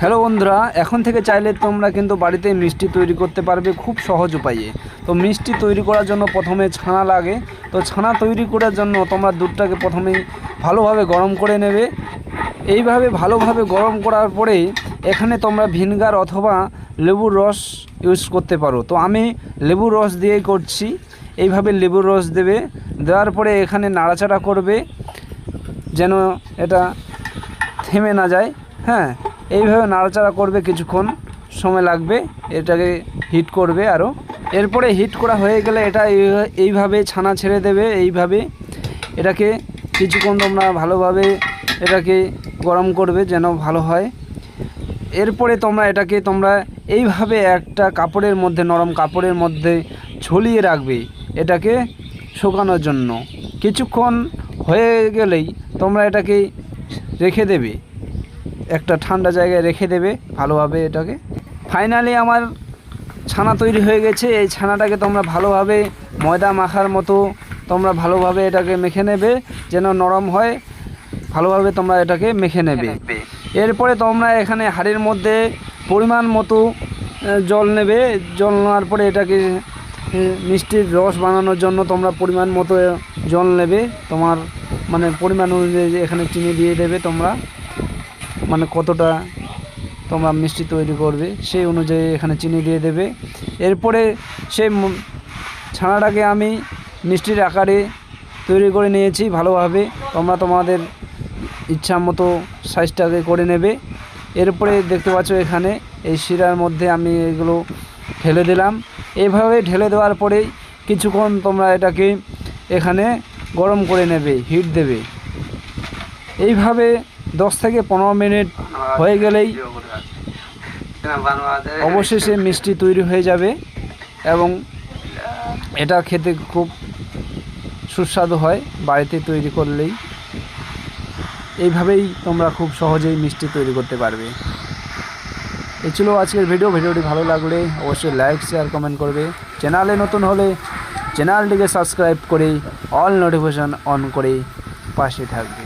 Hello বন্ধুরা, এখন থেকে চাইলে তোমরা কিন্তু বাড়িতে মিষ্টি তৈরি করতে পারবে খুব সহজ উপায়ে। তো মিষ্টি তৈরি করার জন্য প্রথমে ছানা লাগে। তো ছানা তৈরি করার জন্য তোমরা দুধটাকে প্রথমেই ভালোভাবে গরম করে নেবে। এইভাবে ভালোভাবে গরম করার পরে এখানে তোমরা ভিনগার অথবা লেবুর রস ইউজ করতে পারো। তো আমি লেবুর রস দিয়েই করছি। এইভাবে লেবুর রস দেবে। দেওয়ার পরে এখানে নাড়াচাড়া করবে। যেন এটা থেমে না যায়। হ্যাঁ এইভাবে নাড়াচাড়া করবে কিছুক্ষণ, সময় লাগবে, এটাকে হিট করবে আরও এরপরে হিট করা হয়ে গেলে এটা এই- এইভাবে ছানা ছেড়ে দেবে, এইভাবে এটাকে কিছুক্ষণ তোমরা ভালোভাবে এটাকে গরম করবে যেন ভালো হয়। এরপরে তোমরা এটাকে, তোমরা এইভাবে একটা কাপড়ের মধ্যে, নরম কাপড়ের মধ্যে ঝুলিয়ে রাখবে এটাকে শুকানোর জন্য। কিছুক্ষণ হয়ে গেলেই তোমরা এটাকে রেখে দেবে। একটা ঠান্ডা জায়গায় রেখে দেবে ভালোভাবে এটাকে। ফাইনালি আমার ছানা তৈরি হয়ে গেছে এই ছানাটাকে তোমরা ভালোভাবে ময়দা মাখার মতো তোমরা ভালোভাবে এটাকে মেখে নেবে যেন নরম হয় ভালোভাবে তোমরা এটাকে মেখে নেবে। এরপরে তোমরা এখানে হাড়ির মধ্যে পরিমাণ মতো জল নেবে জল নেওয়ার পরে এটাকে মিষ্টির রস বানানোর জন্য তোমরা পরিমাণ মতো জল নেবে। তোমার মানে পরিমাণ অনুযায়ী এখানে চিনি দিয়ে দেবে তোমরা। মানে কতটা তোমরা মিষ্টি তৈরি করবে, সেই অনুযায়ী এখানে চিনি দিয়ে দেবে। এরপরে সেই ছানাটাকে আমি মিষ্টির আকারে তৈরি করে নিয়েছি ভালোভাবে। তোমরা তোমাদের ইচ্ছা মতো সাইজটাকে করে নেবে। এরপরে দেখতে পাচ্ছ এখানে এই শিরার মধ্যে আমি এগুলো ঢেলে দিলাম। এইভাবে ঢেলে দেওয়ার পরেই কিছুক্ষণ তোমরা এটাকে এখানে গরম করে নেবে হিট দেবে। এইভাবে দশ থেকে পনেরো মিনিট হয়ে গেলেই অবশেষে মিষ্টি তৈরি হয়ে যাবে এবং এটা খেতে খুব সুস্বাদু হয়, বাড়িতে তৈরি করলেই। এইভাবেই তোমরা খুব সহজেই মিষ্টি তৈরি করতে পারবে। এই ছিল আজকের ভিডিও ভিডিওটি ভালো লাগলে অবশ্যই লাইক শেয়ার কমেন্ট করবে। চ্যানেলে নতুন হলে চ্যানেলটিকে সাবস্ক্রাইব করে অল নোটিফিকেশান অন করে পাশে থাকবে।